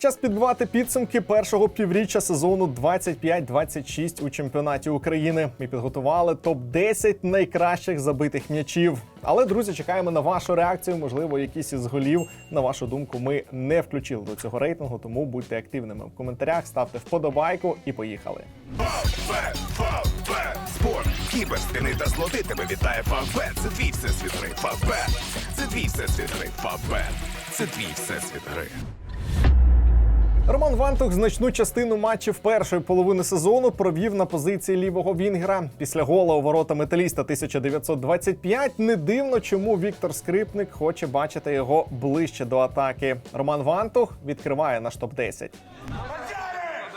Час підбивати підсумки першого півріччя сезону 25-26 у чемпіонаті України. Ми підготували топ 10 найкращих забитих м'ячів. Але друзі, чекаємо на вашу реакцію. Можливо, якісь із голів, на вашу думку, ми не включили до цього рейтингу. Тому будьте активними в коментарях, ставте вподобайку і поїхали. Спорт, кіберспіни та слоти тебе вітає Фавбет. Це твій всесвіт гри. Фавбет, це твій всесвіт гри. Фавбет, це твій всесвіт гри. Роман Вантух значну частину матчів першої половини сезону провів на позиції лівого вінгера. Після гола у ворота металіста 1925 не дивно, чому Віктор Скрипник хоче бачити його ближче до атаки. Роман Вантух відкриває наш топ 10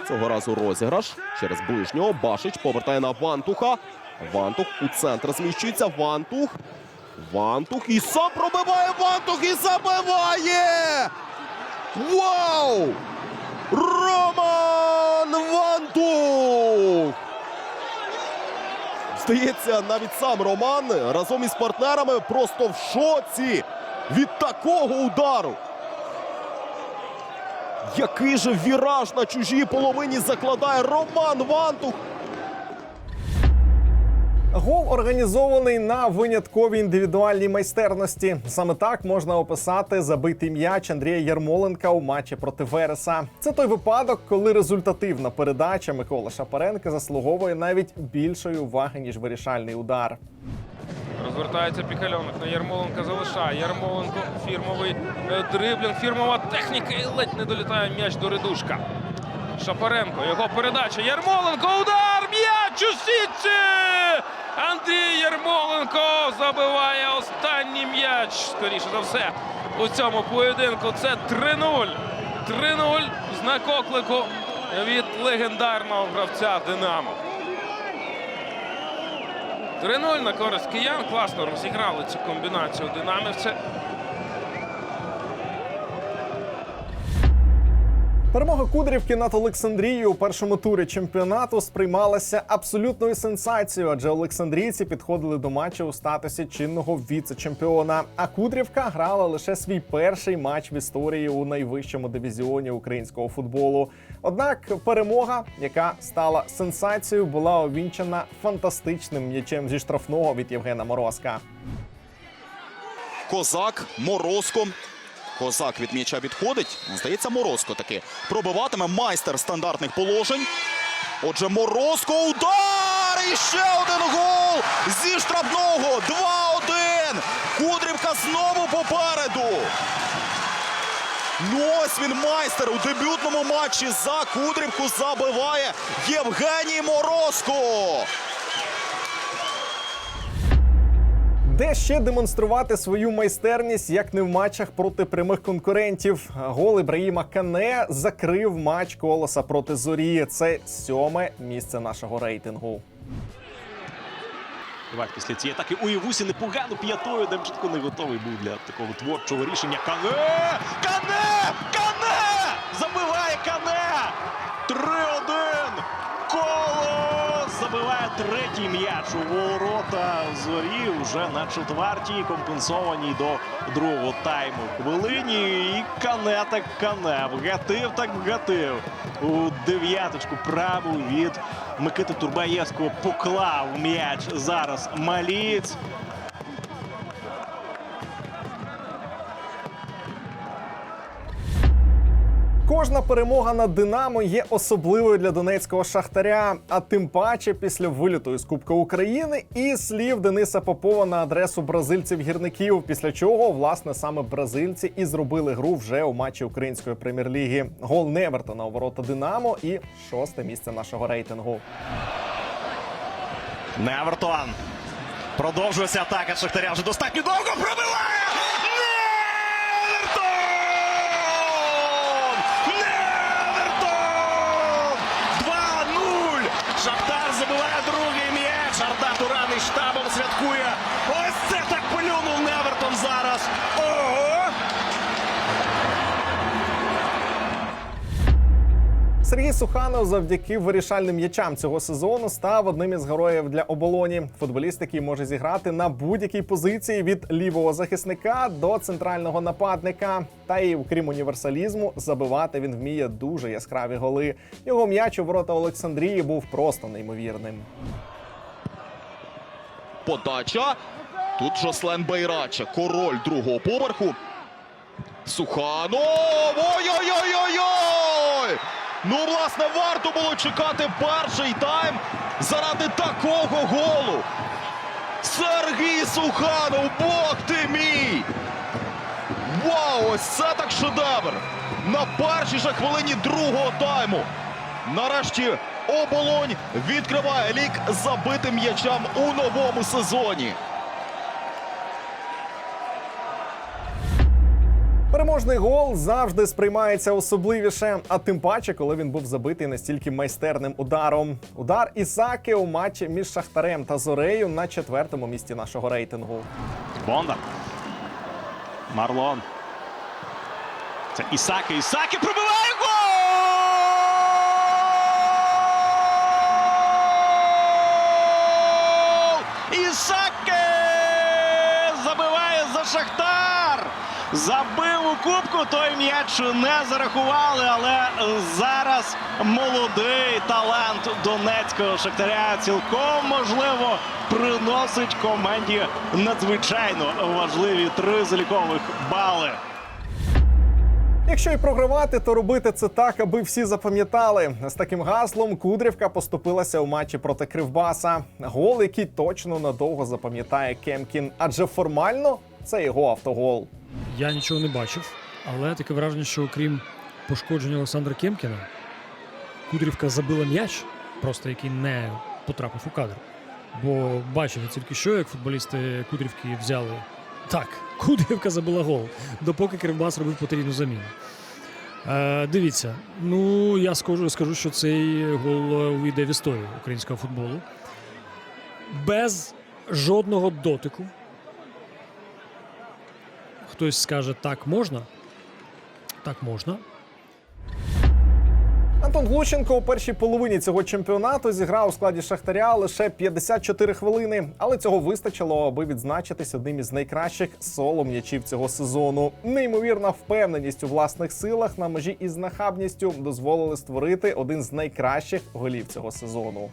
Цього разу розіграш через ближнього. Башич повертає на Вантуха. Вантух у центр зміщується. Вантух. Вантух і сам пробиває Вантух і забиває! Вау! Роман Вантух! Здається, навіть сам Роман разом із партнерами просто в шоці від такого удару. Який же віраж на чужій половині закладає Роман Вантух. Гол організований на винятковій індивідуальній майстерності. Саме так можна описати забитий м'яч Андрія Ярмоленка у матчі проти Вереса. Це той випадок, коли результативна передача Миколи Шапаренка заслуговує навіть більшої уваги ніж вирішальний удар. Розвертається Пікальоник на Ярмоленка залишає. Ярмоленко фірмовий е, дриблінг, фірмова техніка і ледь не долітає м'яч до редушка. Шапаренко, його передача. Ярмоленко, удар! М'яч у сітці! Андрій Ярмоленко забиває останній м'яч. Скоріше за все, у цьому поєдинку це 3-0. 3-0 знак оклику від легендарного гравця Динамо. 3-0 на користь киян. Класно розіграли цю комбінацію динамівці. Перемога Кудрівки над Олександрією у першому турі чемпіонату сприймалася абсолютною сенсацією, адже Олександрійці підходили до матчу у статусі чинного віце-чемпіона. А Кудрівка грала лише свій перший матч в історії у найвищому дивізіоні українського футболу. Однак перемога, яка стала сенсацією, була овінчена фантастичним м'ячем зі штрафного від Євгена Морозка. Козак, Морозко. Козак від м'яча відходить. Здається, Морозко таки пробиватиме майстер стандартних положень. Отже, Морозко удар! І ще один гол зі штрафного. 2-1. Кудрівка знову попереду. Ну ось він майстер у дебютному матчі за Кудрівку забиває Євгеній Морозко. Де ще демонструвати свою майстерність, як не в матчах проти прямих конкурентів? Гол Ібраїма Кане закрив матч колоса проти зорі. Це сьоме місце нашого рейтингу. Давай після цієї атаки у Євусі непогано п'ятою. Демченко не готовий був для такого творчого рішення. Кане! Кане! Кане! Забиває Кане! 3-1! Колос забиває третій м'яч у ворота зорі вже на четвертій, компенсованій до другого тайму хвилині. І Кане так Кане. Вгатив так вгатив. У дев'яточку праву від Микити Турбаєвського поклав м'яч зараз Маліць. Кожна перемога над Динамо є особливою для донецького шахтаря, а тим паче після виліту із Кубка України і слів Дениса Попова на адресу бразильців-гірників. Після чого власне саме бразильці і зробили гру вже у матчі української прем'єр-ліги. Гол Невертона у ворота Динамо і шосте місце нашого рейтингу. Невертон. Продовжується атака Шахтаря. Вже достатньо довго пробиває! Невертон! Невертон! 2-0! Шахтар забиває другий м'яч. Арда Туран із штабом святкує. Ось це так плюнув Невертон зараз. Сергій Суханов завдяки вирішальним м'ячам цього сезону став одним із героїв для оболоні. Футболіст, який може зіграти на будь-якій позиції від лівого захисника до центрального нападника. Та і окрім універсалізму, забивати він вміє дуже яскраві голи. Його м'яч у ворота Олександрії був просто неймовірним. Подача. Тут Жослен Байрача, король другого поверху. Суханов! Ой-ой-ой-ой-ой! Ну, власне, варто було чекати перший тайм заради такого голу. Сергій Суханов, Бог ти мій! Вау, ось це так шедевр! На першій же хвилині другого тайму. Нарешті оболонь відкриває лік забитим м'ячам у новому сезоні. Переможний гол завжди сприймається особливіше, а тим паче, коли він був забитий настільки майстерним ударом. Удар Ісаки у матчі між Шахтарем та Зорею на четвертому місці нашого рейтингу. Бондар. Марлон. Це Ісаки. Ісаки пробиває гол! Ісаки! Забиває за Шахтар! Забив кубку, той м'яч не зарахували, але зараз молодий талант донецького шахтаря цілком можливо приносить команді надзвичайно важливі три залікових бали. Якщо і програвати, то робити це так, аби всі запам'ятали. З таким гаслом Кудрівка поступилася у матчі проти Кривбаса. Гол, який точно надовго запам'ятає Кемкін, адже формально це його автогол. Я нічого не бачив, але таке враження, що окрім пошкодження Олександра Кемкіна, Кудрівка забила м'яч, просто який не потрапив у кадр. Бо бачив я тільки що, як футболісти Кудрівки взяли. Так, Кудрівка забила гол, допоки Кривбас робив потрібну заміну. Е, дивіться, ну я скажу, скажу, що цей гол е, увійде в історію українського футболу. Без жодного дотику Хтось скаже, так можна. Так можна. Антон Глущенко у першій половині цього чемпіонату зіграв у складі Шахтаря лише 54 хвилини, але цього вистачило, аби відзначитись одним із найкращих соло м'ячів цього сезону. Неймовірна впевненість у власних силах на межі із нахабністю дозволили створити один з найкращих голів цього сезону.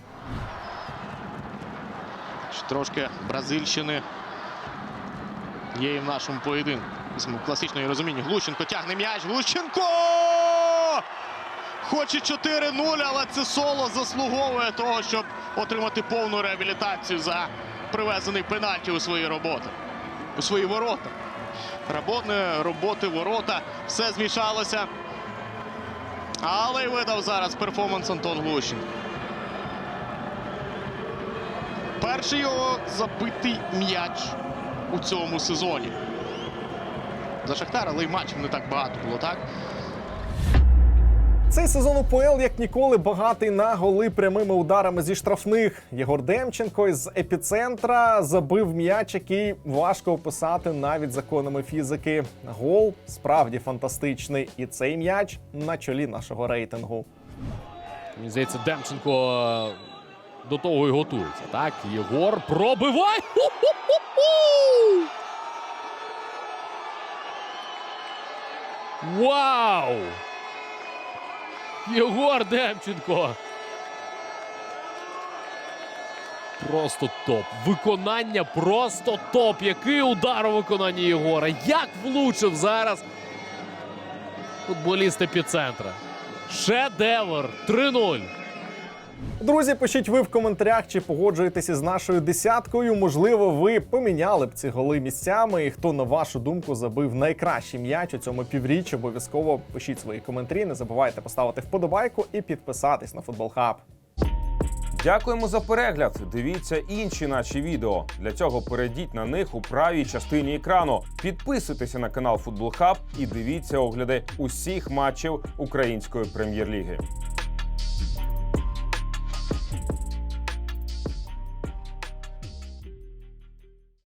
Трошки Бразильщини є і в нашому поєдинку. Візьмемо класичної розуміння. Глущенко тягне м'яч. Глущенко! Хоче 4-0, але це соло заслуговує того, щоб отримати повну реабілітацію за привезений пенальті у свої роботи. У свої ворота. Роботи, роботи, ворота. Все змішалося. Але й видав зараз перформанс Антон Глущенко. Перший його забитий м'яч у цьому сезоні. За Шахтар, але й матчів не так багато було, так? Цей сезон УПЛ як ніколи багатий на голи прямими ударами зі штрафних. Єгор Демченко із епіцентра забив м'яч, який важко описати навіть законами фізики. Гол справді фантастичний, і цей м'яч на чолі нашого рейтингу. Мені здається, Демченко е, до того і готується. Так, Єгор пробиває. Вау! Єгор Демченко. Просто топ. Виконання просто топ. Який удар у виконанні Єгора. Як влучив зараз футболіст епіцентра. Шедевр 3-0. Друзі, пишіть ви в коментарях, чи погоджуєтеся із нашою десяткою. Можливо, ви поміняли б ці голи місцями. І хто на вашу думку забив найкращий м'яч у цьому півріччі? Обов'язково пишіть свої коментарі. Не забувайте поставити вподобайку і підписатись на футбол хаб. Дякуємо за перегляд. Дивіться інші наші відео. Для цього перейдіть на них у правій частині екрану. Підписуйтеся на канал Футбол Хаб і дивіться огляди усіх матчів української прем'єр-ліги.